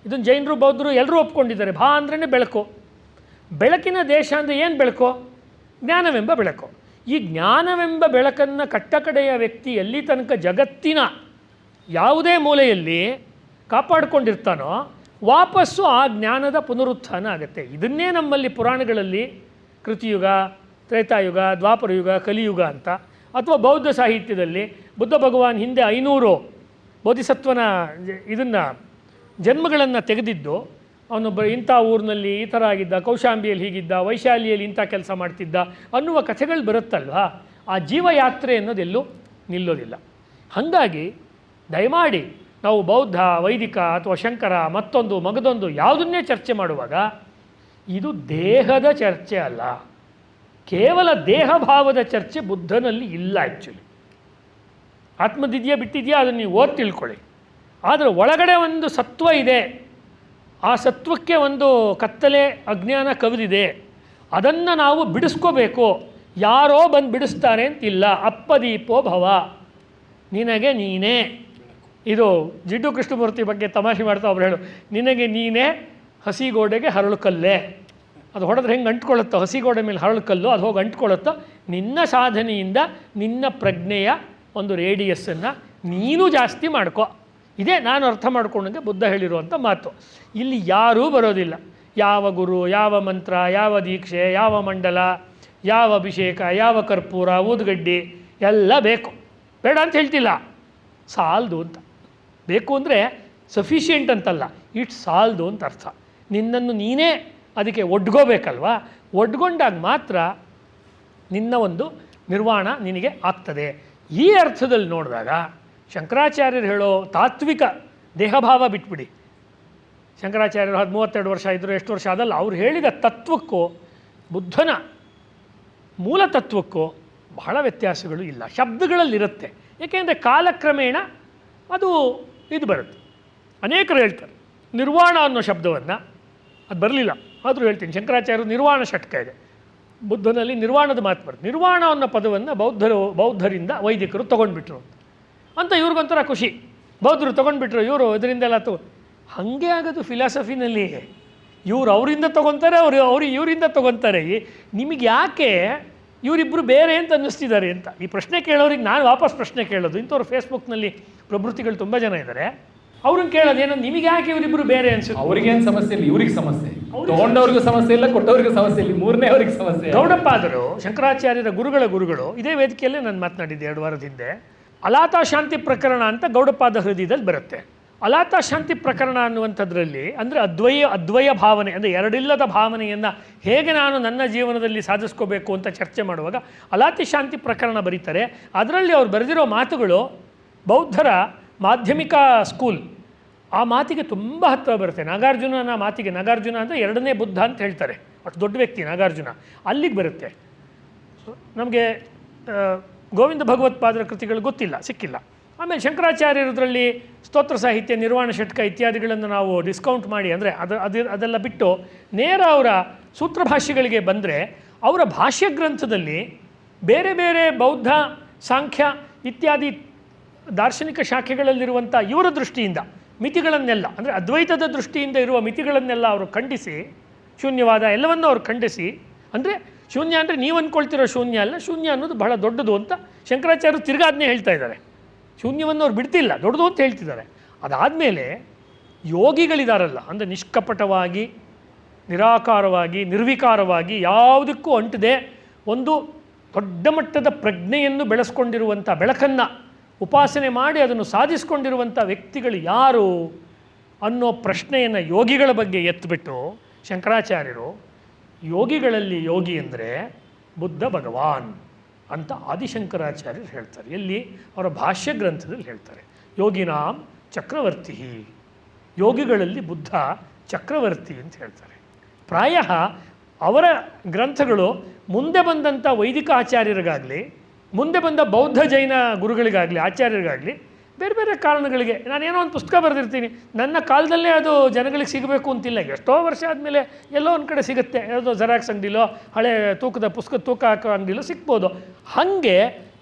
A: ಇದನ್ನು ಜೈನರು, ಬೌದ್ಧರು ಎಲ್ಲರೂ ಒಪ್ಕೊಂಡಿದ್ದಾರೆ. ಭಾ ಅಂದ್ರೇ ಬೆಳಕು. ಬೆಳಕಿನ ದೇಶ ಅಂದರೆ ಏನು ಬೆಳಕು? ಜ್ಞಾನವೆಂಬ ಬೆಳಕು. ಈ ಜ್ಞಾನವೆಂಬ ಬೆಳಕನ್ನು ಕಟ್ಟಕಡೆಯ ವ್ಯಕ್ತಿ ಎಲ್ಲಿ ತನಕ ಜಗತ್ತಿನ ಯಾವುದೇ ಮೂಲೆಯಲ್ಲಿ ಕಾಪಾಡಿಕೊಂಡಿರ್ತಾನೋ ವಾಪಸ್ಸು ಆ ಜ್ಞಾನದ ಪುನರುತ್ಥಾನ ಆಗುತ್ತೆ. ಇದನ್ನೇ ನಮ್ಮಲ್ಲಿ ಪುರಾಣಗಳಲ್ಲಿ ಕೃತಿಯುಗ, ತ್ರೇತಾಯುಗ, ದ್ವಾಪರಯುಗ, ಕಲಿಯುಗ ಅಂತ, ಅಥವಾ ಬೌದ್ಧ ಸಾಹಿತ್ಯದಲ್ಲಿ ಬುದ್ಧ ಭಗವಾನ್ ಹಿಂದೆ ಐನೂರು ಬೋಧಿಸತ್ವನ ಇದನ್ನು, ಜನ್ಮಗಳನ್ನು ತೆಗೆದಿದ್ದು, ಅವನೊಬ್ಬ ಇಂಥ ಊರಿನಲ್ಲಿ ಈ ಥರ ಆಗಿದ್ದ, ಕೌಶಾಂಬಿಯಲ್ಲಿ ಹೀಗಿದ್ದ, ವೈಶಾಲಿಯಲ್ಲಿ ಇಂಥ ಕೆಲಸ ಮಾಡ್ತಿದ್ದ ಅನ್ನುವ ಕಥೆಗಳು ಬರುತ್ತಲ್ವಾ? ಆ ಜೀವಯಾತ್ರೆ ಅನ್ನೋದೆಲ್ಲೂ ನಿಲ್ಲೋದಿಲ್ಲ. ಹಾಗಾಗಿ ದಯಮಾಡಿ ನಾವು ಬೌದ್ಧ, ವೈದಿಕ ಅಥವಾ ಶಂಕರ, ಮತ್ತೊಂದು ಮಗದೊಂದು ಯಾವುದನ್ನೇ ಚರ್ಚೆ ಮಾಡುವಾಗ ಇದು ದೇಹದ ಚರ್ಚೆ ಅಲ್ಲ. ಕೇವಲ ದೇಹಭಾವದ ಚರ್ಚೆ ಬುದ್ಧನಲ್ಲಿ ಇಲ್ಲ ಆ್ಯಕ್ಚುಲಿ ಆತ್ಮದಿದೆಯಾ ಬಿಟ್ಟಿದೆಯಾ ಅದನ್ನು ನೀವು ಓದಿ ತಿಳ್ಕೊಳ್ಳಿ. ಆದರೆ ಒಳಗಡೆ ಒಂದು ಸತ್ವ ಇದೆ. ಆ ಸತ್ವಕ್ಕೆ ಒಂದು ಕತ್ತಲೆ, ಅಜ್ಞಾನ ಕವಿದಿದೆ ಅದನ್ನು ನಾವು ಬಿಡಿಸ್ಕೋಬೇಕು. ಯಾರೋ ಬಂದು ಬಿಡಿಸ್ತಾರೆ ಅಂತಿಲ್ಲ. ಅಪ್ಪದೀಪೋ ಭವ. ನಿನಗೆ ನೀನೇ. ಇದು ಜಿಡ್ಡು ಕೃಷ್ಣಮೂರ್ತಿ ಬಗ್ಗೆ ತಮಾಷೆ ಮಾಡ್ತಾ ಒಬ್ರು ಹೇಳು, ನಿನಗೆ ನೀನೇ ಹಸಿಗೋಡೆಗೆ ಹರಳು ಕಲ್ಲೇ ಅದು ಹೊಡೆದ್ರೆ ಹೆಂಗೆ ಅಂಟ್ಕೊಳ್ಳುತ್ತೋ, ಹಸಿಗೋಡೆ ಮೇಲೆ ಹರಳುಕಲ್ಲು, ಅದು ಹೋಗಿ ಅಂಟ್ಕೊಳ್ಳುತ್ತೋ, ನಿನ್ನ ಸಾಧನೆಯಿಂದ ನಿನ್ನ ಪ್ರಜ್ಞೆಯ ಒಂದು ರೇಡಿಯಸ್ಸನ್ನು ನೀನು ಜಾಸ್ತಿ ಮಾಡ್ಕೋ. ಇದೇ ನಾನು ಅರ್ಥ ಮಾಡ್ಕೊಂಡಂಗೆ ಬುದ್ಧ ಹೇಳಿರುವಂಥ ಮಾತು. ಇಲ್ಲಿ ಯಾರೂ ಬರೋದಿಲ್ಲ. ಯಾವ ಗುರು, ಯಾವ ಮಂತ್ರ, ಯಾವ ದೀಕ್ಷೆ, ಯಾವ ಮಂಡಲ, ಯಾವ ಅಭಿಷೇಕ, ಯಾವ ಕರ್ಪೂರ, ಊದುಗಡ್ಡಿ, ಎಲ್ಲ ಬೇಕು. ಬೇಡ ಅಂತ ಹೇಳ್ತಿಲ್ಲ. ಸಾಲದು ಅಂತ. ಬೇಕು ಅಂದರೆ ಸಫಿಷಿಯೆಂಟ್ ಅಂತಲ್ಲ. ಇಟ್ಸ್ ಸಾಲ್ದು ಅಂತ ಅರ್ಥ. ನಿನ್ನನ್ನು ನೀನೇ ಅದಕ್ಕೆ ಒಡ್ಗೋಬೇಕಲ್ವಾ? ಒಡ್ಗೊಂಡಾಗ ಮಾತ್ರ ನಿನ್ನ ಒಂದು ನಿರ್ವಾಣ ನಿನಗೆ ಆಗ್ತದೆ. ಈ ಅರ್ಥದಲ್ಲಿ ನೋಡಿದಾಗ ಶಂಕರಾಚಾರ್ಯರು ಹೇಳೋ ತಾತ್ವಿಕ ದೇಹಭಾವ ಬಿಟ್ಬಿಡಿ. ಶಂಕರಾಚಾರ್ಯರು ಹದ್ ಮೂವತ್ತೆರಡು ವರ್ಷ ಇದ್ದರು ಎಷ್ಟು ವರ್ಷ ಆದಲ್ಲ, ಅವ್ರು ಹೇಳಿದ ತತ್ವಕ್ಕೂ, ಬುದ್ಧನ ಮೂಲ ತತ್ವಕ್ಕೂ ಬಹಳ ವ್ಯತ್ಯಾಸಗಳು ಇಲ್ಲ. ಶಬ್ದಗಳಲ್ಲಿರುತ್ತೆ. ಏಕೆಂದರೆ ಕಾಲಕ್ರಮೇಣ ಅದು ಇದು ಬರುತ್ತೆ. ಅನೇಕರು ಹೇಳ್ತಾರೆ, ನಿರ್ವಾಣ ಅನ್ನೋ ಶಬ್ದವನ್ನು ಅದು ಬರಲಿಲ್ಲ. ಆದರೂ ಹೇಳ್ತೀನಿ, ಶಂಕರಾಚಾರ್ಯರು ನಿರ್ವಾಣ ಷಟ್ಕ ಇದೆ. ಬುದ್ಧನಲ್ಲಿ ನಿರ್ವಾಣದ ಮಾತು ಬರುತ್ತೆ. ನಿರ್ವಾಣ ಅನ್ನೋ ಪದವನ್ನು ಬೌದ್ಧರು, ಬೌದ್ಧರಿಂದ ವೈದಿಕರು ತೊಗೊಂಡ್ಬಿಟ್ರು ಅಂತ. ಇವ್ರಿಗೊಂಥರ ಖುಷಿ. ಬೌದ್ಧರು ತೊಗೊಂಡ್ಬಿಟ್ರು, ಇವರು ಇದರಿಂದೆಲ್ಲ ತಗೊ ಹಾಗೆ ಆಗೋದು ಫಿಲಾಸಫಿನಲ್ಲಿ ಇವ್ರು ಅವರಿಂದ ತೊಗೊತಾರೆ, ಅವರು ಅವರು ಇವರಿಂದ ತೊಗೊತಾರೆ. ನಿಮಗೆ ಯಾಕೆ ಇವರಿಬ್ಬರು ಬೇರೆ ಅಂತ ಅನ್ನಿಸ್ತಿದ್ದಾರೆ ಅಂತ? ಈ ಪ್ರಶ್ನೆ ಕೇಳೋರಿಗೆ ನಾನು ವಾಪಸ್ ಪ್ರಶ್ನೆ ಕೇಳೋದು. ಇಂಥವ್ರು ಫೇಸ್ಬುಕ್ನಲ್ಲಿ ಪ್ರಭೃತಿಗಳು ತುಂಬ ಜನ ಇದ್ದಾರೆ. ಅವ್ರನ್ನ ಕೇಳೋದು ಏನೋ ನಿಮಗೆ ಯಾಕೆ ಇವರಿಬ್ರು ಬೇರೆ ಅನ್ಸುತ್ತೆ?
B: ಅವ್ರಿಗೇನು ಸಮಸ್ಯೆ ಇಲ್ಲ ಇವ್ರಿಗೆ ಸಮಸ್ಯೆ ತಗೊಂಡವ್ರಿಗೂ ಸಮಸ್ಯೆ ಇಲ್ಲ ಕೊಟ್ಟವ್ರಿಗೂ ಸಮಸ್ಯೆ ಇಲ್ಲ ಮೂರನೇ ಅವ್ರಿಗೆ ಸಮಸ್ಯೆ
A: ಗೌಡಪ್ಪಾದರು ಶಂಕರಾಚಾರ್ಯರ ಗುರುಗಳ ಗುರುಗಳು ಇದೇ ವೇದಿಕೆಯಲ್ಲೇ ನಾನು ಮಾತನಾಡಿದ್ದೆ ಎರಡು ವಾರದ ಹಿಂದೆ. ಅಲಾತ ಶಾಂತಿ ಪ್ರಕರಣ ಅಂತ ಗೌಡಪಾದ ಹೃದಯದಲ್ಲಿ ಬರುತ್ತೆ. ಅಲಾತ ಶಾಂತಿ ಪ್ರಕರಣ ಅನ್ನುವಂಥದ್ರಲ್ಲಿ ಅಂದರೆ ಅದ್ವಯ ಅದ್ವಯ ಭಾವನೆ ಅಂದರೆ ಎರಡಿಲ್ಲದ ಭಾವನೆಯನ್ನು ಹೇಗೆ ನಾನು ನನ್ನ ಜೀವನದಲ್ಲಿ ಸಾಧಿಸ್ಕೋಬೇಕು ಅಂತ ಚರ್ಚೆ ಮಾಡುವಾಗ ಅಲಾತಿ ಶಾಂತಿ ಪ್ರಕರಣ ಬರೀತಾರೆ. ಅದರಲ್ಲಿ ಅವ್ರು ಬರೆದಿರೋ ಮಾತುಗಳು ಬೌದ್ಧರ ಮಾಧ್ಯಮಿಕ ಸ್ಕೂಲ್, ಆ ಮಾತಿಗೆ ತುಂಬ ಹತ್ತಿರ ಬರುತ್ತೆ. ನಾಗಾರ್ಜುನನ ಮಾತಿಗೆ, ನಾಗಾರ್ಜುನ ಅಂದರೆ ಎರಡನೇ ಬುದ್ಧ ಅಂತ ಹೇಳ್ತಾರೆ. ಅಷ್ಟು ದೊಡ್ಡ ವ್ಯಕ್ತಿ ನಾಗಾರ್ಜುನ. ಅಲ್ಲಿಗೆ ಬರುತ್ತೆ. ನಮಗೆ ಗೋವಿಂದ ಭಗವತ್ಪಾದರ ಕೃತಿಗಳು ಗೊತ್ತಿಲ್ಲ, ಸಿಕ್ಕಿಲ್ಲ. ಆಮೇಲೆ ಶಂಕರಾಚಾರ್ಯರದ್ರಲ್ಲಿ ಸ್ತೋತ್ರ ಸಾಹಿತ್ಯ, ನಿರ್ವಾಣ ಷಟ್ಕ ಇತ್ಯಾದಿಗಳನ್ನು ನಾವು ಡಿಸ್ಕೌಂಟ್ ಮಾಡಿ, ಅಂದರೆ ಅದು ಅದು, ಅದೆಲ್ಲ ಬಿಟ್ಟು ನೇರ ಅವರ ಸೂತ್ರ ಭಾಷೆಗಳಿಗೆ ಬಂದರೆ, ಅವರ ಭಾಷ್ಯ ಗ್ರಂಥದಲ್ಲಿ ಬೇರೆ ಬೇರೆ ಬೌದ್ಧ ಸಾಂಖ್ಯ ಇತ್ಯಾದಿ ದಾರ್ಶನಿಕ ಶಾಖೆಗಳಲ್ಲಿರುವಂಥ ಇವರ ದೃಷ್ಟಿಯಿಂದ ಮಿತಿಗಳನ್ನೆಲ್ಲ, ಅಂದರೆ ಅದ್ವೈತದ ದೃಷ್ಟಿಯಿಂದ ಇರುವ ಮಿತಿಗಳನ್ನೆಲ್ಲ ಅವರು ಖಂಡಿಸಿ, ಶೂನ್ಯವಾದ ಎಲ್ಲವನ್ನೂ ಅವರು ಖಂಡಿಸಿ, ಅಂದರೆ ಶೂನ್ಯ ಅಂದರೆ ನೀವು ಅಂದ್ಕೊಳ್ತಿರೋ ಶೂನ್ಯ ಅಲ್ಲ, ಶೂನ್ಯ ಅನ್ನೋದು ಬಹಳ ದೊಡ್ಡದು ಅಂತ ಶಂಕರಾಚಾರ್ಯರು ತಿರ್ಗಾದ್ನೇ ಹೇಳ್ತಾ ಇದ್ದಾರೆ. ಶೂನ್ಯವನ್ನು ಅವ್ರು ಬಿಡ್ತಿಲ್ಲ, ದೊಡ್ಡದು ಅಂತ ಹೇಳ್ತಿದ್ದಾರೆ. ಅದಾದಮೇಲೆ ಯೋಗಿಗಳಿದಾರಲ್ಲ, ಅಂದರೆ ನಿಷ್ಕಪಟವಾಗಿ, ನಿರಾಕಾರವಾಗಿ, ನಿರ್ವಿಕಾರವಾಗಿ ಯಾವುದಕ್ಕೂ ಅಂಟದೆ ಒಂದು ದೊಡ್ಡ ಮಟ್ಟದ ಪ್ರಜ್ಞೆಯನ್ನು ಬೆಳೆಸ್ಕೊಂಡಿರುವಂಥ ಬೆಳಕನ್ನು ಉಪಾಸನೆ ಮಾಡಿ ಅದನ್ನು ಸಾಧಿಸಿಕೊಂಡಿರುವಂಥ ವ್ಯಕ್ತಿಗಳು ಯಾರು ಅನ್ನೋ ಪ್ರಶ್ನೆಯನ್ನು ಯೋಗಿಗಳ ಬಗ್ಗೆ ಎತ್ತಿಬಿಟ್ಟು ಶಂಕರಾಚಾರ್ಯರು, ಯೋಗಿಗಳಲ್ಲಿ ಯೋಗಿ ಅಂದರೆ ಬುದ್ಧ ಭಗವಾನ್ ಅಂತ ಆದಿಶಂಕರಾಚಾರ್ಯರು ಹೇಳ್ತಾರೆ. ಎಲ್ಲಿ? ಅವರ ಭಾಷ್ಯ ಗ್ರಂಥದಲ್ಲಿ ಹೇಳ್ತಾರೆ. ಯೋಗಿನಾಂ ಚಕ್ರವರ್ತಿ. ಯೋಗಿಗಳಲ್ಲಿ ಬುದ್ಧ ಚಕ್ರವರ್ತಿ ಅಂತ ಹೇಳ್ತಾರೆ. ಪ್ರಾಯ ಅವರ ಗ್ರಂಥಗಳು ಮುಂದೆ ಬಂದಂಥ ವೈದಿಕ ಆಚಾರ್ಯರಿಗಾಗಲಿ ಮುಂದೆ ಬಂದ ಬೌದ್ಧ ಜೈನ ಗುರುಗಳಿಗಾಗಲಿ, ಆಚಾರ್ಯರಿಗಾಗಲಿ, ಬೇರೆ ಬೇರೆ ಕಾರಣಗಳಿಗೆ, ನಾನೇನೋ ಒಂದು ಪುಸ್ತಕ ಬರೆದಿರ್ತೀನಿ, ನನ್ನ ಕಾಲದಲ್ಲೇ ಅದು ಜನಗಳಿಗೆ ಸಿಗಬೇಕು ಅಂತಿಲ್ಲ. ಎಷ್ಟೋ ವರ್ಷ ಆದಮೇಲೆ ಎಲ್ಲೋ ಒಂದು ಕಡೆ ಸಿಗುತ್ತೆ. ಯಾವುದೋ ಜೆರಾಕ್ಸ್ ಅಂಗಡಿಲೋ, ಹಳೆ ತೂಕದ ಪುಸ್ತಕ, ತೂಕ ಹಾಕೋ ಅಂಗಡಿಲೋ ಸಿಗ್ಬೋದು. ಹಾಗೆ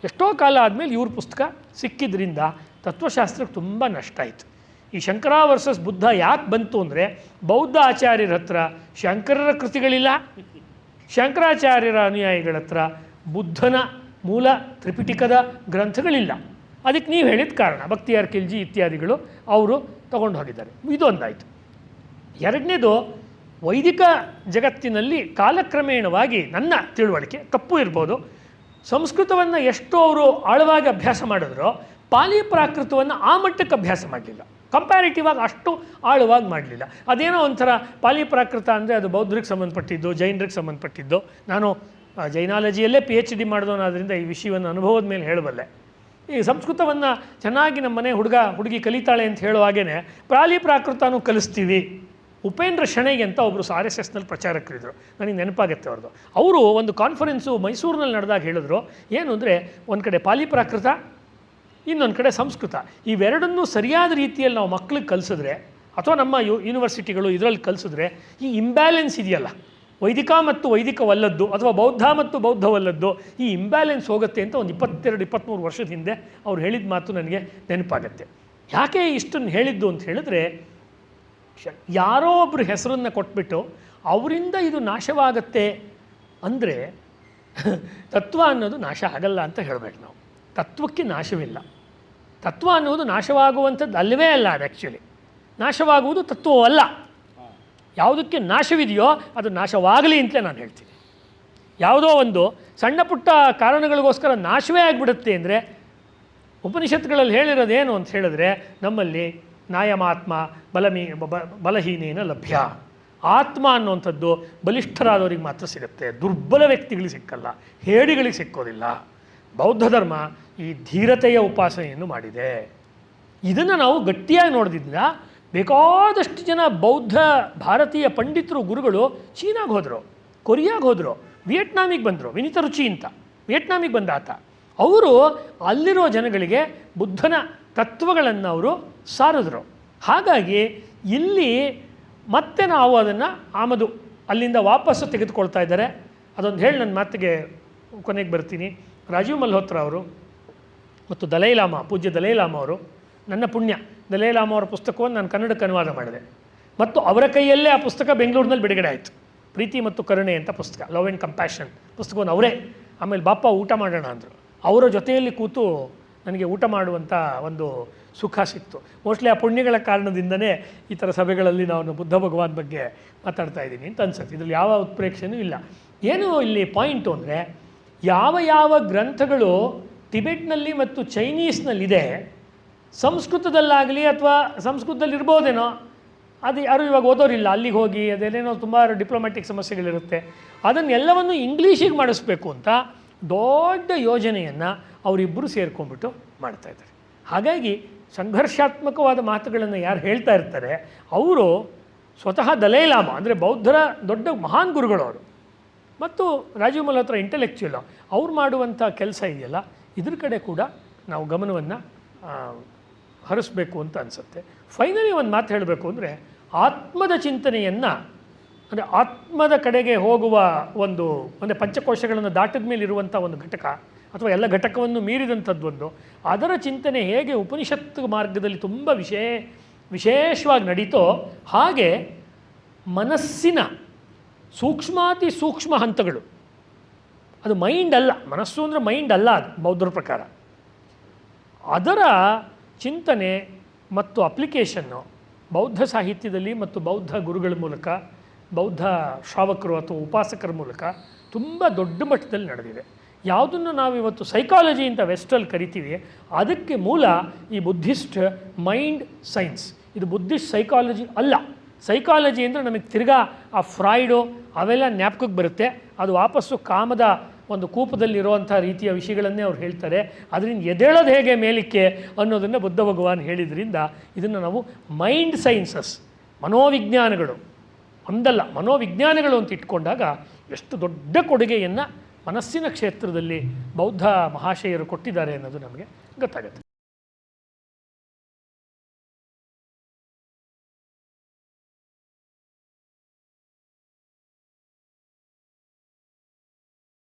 A: ಎಷ್ಟೋ ಕಾಲ ಆದಮೇಲೆ ಇವ್ರ ಪುಸ್ತಕ ಸಿಕ್ಕಿದ್ರಿಂದ ತತ್ವಶಾಸ್ತ್ರಕ್ಕೆ ತುಂಬ ನಷ್ಟ ಆಯಿತು. ಈ ಶಂಕರ ವರ್ಸಸ್ ಬುದ್ಧ ಯಾಕೆ ಬಂತು ಅಂದರೆ, ಬೌದ್ಧ ಆಚಾರ್ಯರ ಹತ್ರ ಶಂಕರರ ಕೃತಿಗಳಿಲ್ಲ. ಶಂಕರಾಚಾರ್ಯರ ಅನುಯಾಯಿಗಳ ಹತ್ರ ಬುದ್ಧನ ಮೂಲ ತ್ರಿಪಿಟಿಕದ ಗ್ರಂಥಗಳಿಲ್ಲ. ಅದಕ್ಕೆ ನೀವು ಹೇಳಿದ ಕಾರಣ, ಭಕ್ತಿಯಾರ್ ಖಿಲ್ಜಿ ಇತ್ಯಾದಿಗಳು ಅವರು ತಗೊಂಡು ಹೋಗಿದ್ದಾರೆ. ಇದೊಂದಾಯಿತು ಎರಡನೇದು, ವೈದಿಕ ಜಗತ್ತಿನಲ್ಲಿ ಕಾಲಕ್ರಮೇಣವಾಗಿ ನನ್ನ ತಿಳುವಳಿಕೆ ತಪ್ಪು ಇರ್ಬೋದು, ಸಂಸ್ಕೃತವನ್ನು ಎಷ್ಟು ಅವರು ಆಳವಾಗಿ ಅಭ್ಯಾಸ ಮಾಡಿದ್ರೋ, ಪಾಲಿ ಪ್ರಾಕೃತವನ್ನು ಆ ಮಟ್ಟಕ್ಕೆ ಅಭ್ಯಾಸ ಮಾಡಲಿಲ್ಲ. ಕಂಪ್ಯಾರಿಟಿವ್ ಆಗಿ ಅಷ್ಟು ಆಳವಾಗಿ ಮಾಡಲಿಲ್ಲ. ಅದೇನೋ ಒಂಥರ ಪಾಲಿ ಪ್ರಾಕೃತ ಅಂದರೆ ಅದು ಬೌದ್ಧರಿಗೆ ಸಂಬಂಧಪಟ್ಟಿದ್ದು, ಜೈನರಿಗೆ ಸಂಬಂಧಪಟ್ಟಿದ್ದು, ನಾನು ಜೈನಾಲಜಿಯಲ್ಲೇ ಪಿ ಎಚ್ ಡಿ ಮಾಡಿದವನಾದ್ರಿಂದ ಈ ವಿಷಯವನ್ನು ಅನುಭವದ ಮೇಲೆ ಹೇಳಬಲ್ಲೆ. ಈ ಸಂಸ್ಕೃತವನ್ನು ಚೆನ್ನಾಗಿ ನಮ್ಮ ಮನೆ ಹುಡುಗ, ಹುಡುಗಿ ಕಲಿತಾಳೆ ಅಂತ ಹೇಳೋ ಹಾಗೇ ಪ್ರಾಲಿ ಪ್ರಾಕೃತನೂ ಕಲಿಸ್ತೀವಿ. ಉಪೇಂದ್ರ ಶೆಣೈ ಅಂತ ಒಬ್ಬರು ಆರ್ ಎಸ್ ಎಸ್ನಲ್ಲಿ ಪ್ರಚಾರಕರಿದ್ದರು ನನಗೆ ನೆನಪಾಗುತ್ತೆ ಅವ್ರದ್ದು ಅವರು ಒಂದು ಕಾನ್ಫರೆನ್ಸು ಮೈಸೂರಿನಲ್ಲಿ ನಡೆದಾಗ ಹೇಳಿದ್ರು, ಏನು ಅಂದರೆ ಒಂದು ಕಡೆ ಪಾಲಿ ಪ್ರಾಕೃತ, ಇನ್ನೊಂದು ಕಡೆ ಸಂಸ್ಕೃತ. ಇವೆರಡನ್ನೂ ಸರಿಯಾದ ರೀತಿಯಲ್ಲಿ ನಾವು ಮಕ್ಕಳಿಗೆ ಕಲಿಸಿದ್ರೆ, ಅಥವಾ ನಮ್ಮ ಯು ಯೂನಿವರ್ಸಿಟಿಗಳು ಇದರಲ್ಲಿ ಕಲಿಸಿದ್ರೆ ಈ ಇಂಬ್ಯಾಲೆನ್ಸ್ ಇದೆಯಲ್ಲ. ವೈದಿಕ ಮತ್ತು ವೈದಿಕವಲ್ಲದ್ದು ಅಥವಾ ಬೌದ್ಧ ಮತ್ತು ಬೌದ್ಧವಲ್ಲದ್ದು ಈ ಇಂಬ್ಯಾಲೆನ್ಸ್ ಹೋಗುತ್ತೆ ಅಂತ ಒಂದು ಇಪ್ಪತ್ತೆರಡು ಇಪ್ಪತ್ತ್ಮೂರು ವರ್ಷದ ಹಿಂದೆ ಅವ್ರು ಹೇಳಿದ ಮಾತು ನನಗೆ ನೆನಪಾಗತ್ತೆ. ಯಾಕೆ ಇಷ್ಟನ್ನು ಹೇಳಿದ್ದು ಅಂತ ಹೇಳಿದ್ರೆ ಯಾರೋ ಒಬ್ಬರು ಹೆಸರನ್ನು ಕೊಟ್ಬಿಟ್ಟು ಅವರಿಂದ ಇದು ನಾಶವಾಗತ್ತೆ ಅಂದರೆ ತತ್ವ ಅನ್ನೋದು ನಾಶ ಆಗಲ್ಲ ಅಂತ ಹೇಳಬೇಕು ನಾವು. ತತ್ವಕ್ಕೆ ನಾಶವಿಲ್ಲ. ತತ್ವ ಅನ್ನೋದು ನಾಶವಾಗುವಂಥದ್ದು ಅಲ್ಲವೇ ಅಲ್ಲ ಅದು ಆ್ಯಕ್ಚುಲಿ ನಾಶವಾಗುವುದು ತತ್ವವಲ್ಲ. ಯಾವುದಕ್ಕೆ ನಾಶವಿದೆಯೋ ಅದು ನಾಶವಾಗಲಿ ಅಂತಲೇ ನಾನು ಹೇಳ್ತೀನಿ. ಯಾವುದೋ ಒಂದು ಸಣ್ಣ ಪುಟ್ಟ ಕಾರಣಗಳಿಗೋಸ್ಕರ ನಾಶವೇ ಆಗಿಬಿಡುತ್ತೆ ಅಂದರೆ ಉಪನಿಷತ್ಗಳಲ್ಲಿ ಹೇಳಿರೋದೇನು ಅಂತ ಹೇಳಿದ್ರೆ ನಮ್ಮಲ್ಲಿ ನಾಯಮಾತ್ಮ ಬಲಮೀ ಬಲಹೀನೇನ ಲಭ್ಯ. ಆತ್ಮ ಅನ್ನುವಂಥದ್ದು ಬಲಿಷ್ಠರಾದವರಿಗೆ ಮಾತ್ರ ಸಿಗುತ್ತೆ. ದುರ್ಬಲ ವ್ಯಕ್ತಿಗಳಿಗೆ ಸಿಕ್ಕಲ್ಲ, ಹೇಡಿಗಳಿಗೆ ಸಿಕ್ಕೋದಿಲ್ಲ. ಬೌದ್ಧ ಧರ್ಮ ಈ ಧೀರತೆಯ ಉಪಾಸನೆಯನ್ನು ಮಾಡಿದೆ. ಇದನ್ನು ನಾವು ಗಟ್ಟಿಯಾಗಿ ನೋಡಿದ್ರಿಂದ ಬೇಕಾದಷ್ಟು ಜನ ಬೌದ್ಧ ಭಾರತೀಯ ಪಂಡಿತರು ಗುರುಗಳು ಚೀನಾಗೆ ಹೋದರು, ಕೊರಿಯಾಗೆ ಹೋದರು, ವಿಯೆಟ್ನಾಮಿಗೆ ಬಂದರು, ವಿನಿತ ರುಚಿ ಅಂತ ವಿಯೆಟ್ನಾಮಿಗೆ ಬಂದ ಆತ. ಅವರು ಅಲ್ಲಿರೋ ಜನಗಳಿಗೆ ಬುದ್ಧನ ತತ್ವಗಳನ್ನು ಅವರು ಸಾರಿದ್ರು. ಹಾಗಾಗಿ ಇಲ್ಲಿ ಮತ್ತೆ ನಾವು ಅದನ್ನು ಆಮದು, ಅಲ್ಲಿಂದ ವಾಪಸ್ಸು ತೆಗೆದುಕೊಳ್ತಾ ಇದ್ದಾರೆ. ಅದೊಂದು ಹೇಳಿ ನನ್ನ ಮಾತಿಗೆ ಕೊನೆಗೆ ಬರ್ತೀನಿ. ರಾಜೀವ್ ಮಲ್ಹೋತ್ರ ಅವರು ಮತ್ತು ದಲೈಲಾಮ ಪೂಜ್ಯ ದಲೈಲಾಮ ಅವರು, ನನ್ನ ಪುಣ್ಯ. ದಲೈಲಾಮ ಅವರ ಪುಸ್ತಕವನ್ನು ನಾನು ಕನ್ನಡಕ್ಕೆ ಅನುವಾದ ಮಾಡಿದೆ. ಮತ್ತು ಅವರ ಕೈಯಲ್ಲೇ ಆ ಪುಸ್ತಕ ಬೆಂಗಳೂರಿನಲ್ಲಿ ಬಿಡುಗಡೆ ಆಯಿತು. ಪ್ರೀತಿ ಮತ್ತು ಕರುಣೆ ಅಂತ ಪುಸ್ತಕ ಲವ್ ಆ್ಯಂಡ್ ಕಂಪ್ಯಾಷನ್ ಪುಸ್ತಕವನ್ನು ಅವರೇ, ಆಮೇಲೆ ಬಾಪ ಊಟ ಮಾಡೋಣ ಅಂದರು. ಅವರ ಜೊತೆಯಲ್ಲಿ ಕೂತು ನನಗೆ ಊಟ ಮಾಡುವಂಥ ಒಂದು ಸುಖ ಸಿಕ್ತು. ಮೋಸ್ಟ್ಲಿ ಆ ಪುಣ್ಯಗಳ ಕಾರಣದಿಂದನೇ ಈ ಥರ ಸಭೆಗಳಲ್ಲಿ ನಾನು ಬುದ್ಧ ಭಗವಾನ್ ಬಗ್ಗೆ ಮಾತಾಡ್ತಾ ಇದ್ದೀನಿ ಅಂತ ಅನ್ಸುತ್ತೆ. ಇದರಲ್ಲಿ ಯಾವ ಉತ್ಪ್ರೇಕ್ಷೆಯೂ ಇಲ್ಲ. ಏನು ಇಲ್ಲಿ ಪಾಯಿಂಟು ಅಂದರೆ, ಯಾವ ಯಾವ ಗ್ರಂಥಗಳು ಟಿಬೆಟ್ನಲ್ಲಿ ಮತ್ತು ಚೈನೀಸ್ನಲ್ಲಿದೆ ಸಂಸ್ಕೃತದಲ್ಲಾಗಲಿ ಅಥವಾ ಸಂಸ್ಕೃತದಲ್ಲಿ ಇರ್ಬೋದೇನೋ ಅದು ಯಾರು ಇವಾಗ ಓದೋರಿಲ್ಲ. ಅಲ್ಲಿಗೆ ಹೋಗಿ ಅದೇನೇನೋ ತುಂಬ ಡಿಪ್ಲೊಮ್ಯಾಟಿಕ್ ಸಮಸ್ಯೆಗಳಿರುತ್ತೆ. ಅದನ್ನೆಲ್ಲವನ್ನು ಇಂಗ್ಲೀಷಿಗೆ ಮಾಡಿಸ್ಬೇಕು ಅಂತ ದೊಡ್ಡ ಯೋಜನೆಯನ್ನು ಅವರಿಬ್ಬರು ಸೇರ್ಕೊಂಡ್ಬಿಟ್ಟು ಮಾಡ್ತಾ ಇದ್ದಾರೆ. ಹಾಗಾಗಿ ಸಂಘರ್ಷಾತ್ಮಕವಾದ ಮಾತುಗಳನ್ನು ಯಾರು ಹೇಳ್ತಾ ಇರ್ತಾರೆ, ಅವರು ಸ್ವತಃ ದಲೈಲಾಮ, ಅಂದರೆ ಬೌದ್ಧರ ದೊಡ್ಡ ಮಹಾನ್ ಗುರುಗಳು ಅವರು ಮತ್ತು ರಾಜೀವ್ ಮಲ್ಹೋತ್ರ ಇಂಟೆಲೆಕ್ಚುಯಲ್ ಅವ್ರು ಮಾಡುವಂಥ ಕೆಲಸ ಇದೆಯಲ್ಲ, ಇದ್ರ ಕಡೆ ಕೂಡ ನಾವು ಗಮನವನ್ನು ಹರಿಸ್ಬೇಕು ಅಂತ ಅನಿಸುತ್ತೆ. ಫೈನಲಿ ಒಂದು ಮಾತು ಹೇಳಬೇಕು ಅಂದರೆ, ಆತ್ಮದ ಚಿಂತನೆಯನ್ನು, ಅಂದರೆ ಆತ್ಮದ ಕಡೆಗೆ ಹೋಗುವ ಒಂದು, ಅಂದರೆ ಪಂಚಕೋಶಗಳನ್ನು ದಾಟದ ಮೇಲೆ ಇರುವಂಥ ಒಂದು ಘಟಕ, ಅಥವಾ ಎಲ್ಲ ಘಟಕವನ್ನು ಮೀರಿದಂಥದ್ದೊಂದು ಅದರ ಚಿಂತನೆ ಹೇಗೆ ಉಪನಿಷತ್ತು ಮಾರ್ಗದಲ್ಲಿ ತುಂಬ ವಿಶೇ, ವಿಶೇಷವಾಗಿ ನಡೀತೋ ಹಾಗೆ ಮನಸ್ಸಿನ ಸೂಕ್ಷ್ಮಾತಿ ಸೂಕ್ಷ್ಮ ಹಂತಗಳು. ಅದು ಮೈಂಡ್ ಅಲ್ಲ. ಮನಸ್ಸು ಅಂದರೆ ಮೈಂಡ್ ಅಲ್ಲ ಅದು, ಬೌದ್ಧರ ಪ್ರಕಾರ. ಅದರ ಚಿಂತನೆ ಮತ್ತು ಅಪ್ಲಿಕೇಶನ್ನು ಬೌದ್ಧ ಸಾಹಿತ್ಯದಲ್ಲಿ ಮತ್ತು ಬೌದ್ಧ ಗುರುಗಳ ಮೂಲಕ, ಬೌದ್ಧ ಶ್ರಾವಕರು ಅಥವಾ ಉಪಾಸಕರ ಮೂಲಕ ತುಂಬ ದೊಡ್ಡ ಮಟ್ಟದಲ್ಲಿ ನಡೆದಿದೆ. ಯಾವುದನ್ನು ನಾವು ಇವತ್ತು ಸೈಕಾಲಜಿ ಅಂತ ವೆಸ್ಟಲ್ಲಿ ಕರಿತೀವಿ, ಅದಕ್ಕೆ ಮೂಲ ಈ ಬುದ್ಧಿಸ್ಟ್ ಮೈಂಡ್ ಸೈನ್ಸ್ ಇದು ಬುದ್ಧಿಸ್ಟ್ ಸೈಕಾಲಜಿ ಅಲ್ಲ. ಸೈಕಾಲಜಿ ಅಂದರೆ ನಮಗೆ ತಿರ್ಗಾ ಆ ಫ್ರಾಯ್ಡು ಅವೆಲ್ಲ ಜ್ಞಾಪಕಕ್ಕೆ ಬರುತ್ತೆ. ಅದು ವಾಪಸ್ಸು ಕಾಮದ ಒಂದು ಕೂಪದಲ್ಲಿರುವಂಥ ರೀತಿಯ ವಿಷಯಗಳನ್ನೇ ಅವ್ರು ಹೇಳ್ತಾರೆ. ಅದರಿಂದ ಎದೇಳೋದು ಹೇಗೆ ಮೇಲಿಕ್ಕೆ ಅನ್ನೋದನ್ನು ಬುದ್ಧ ಭಗವಾನ್ ಹೇಳಿದ್ರಿಂದ ಇದನ್ನು ನಾವು ಮೈಂಡ್ ಸೈನ್ಸಸ್ ಮನೋವಿಜ್ಞಾನಗಳು ಒಂದಲ್ಲ, ಮನೋವಿಜ್ಞಾನಗಳು ಅಂತ ಇಟ್ಕೊಂಡಾಗ ಎಷ್ಟು ದೊಡ್ಡ ಕೊಡುಗೆಯನ್ನು ಮನಸ್ಸಿನ ಕ್ಷೇತ್ರದಲ್ಲಿ ಬೌದ್ಧ ಮಹಾಶಯರು ಕೊಟ್ಟಿದ್ದಾರೆ ಅನ್ನೋದು ನಮಗೆ ಗೊತ್ತಾಗುತ್ತೆ.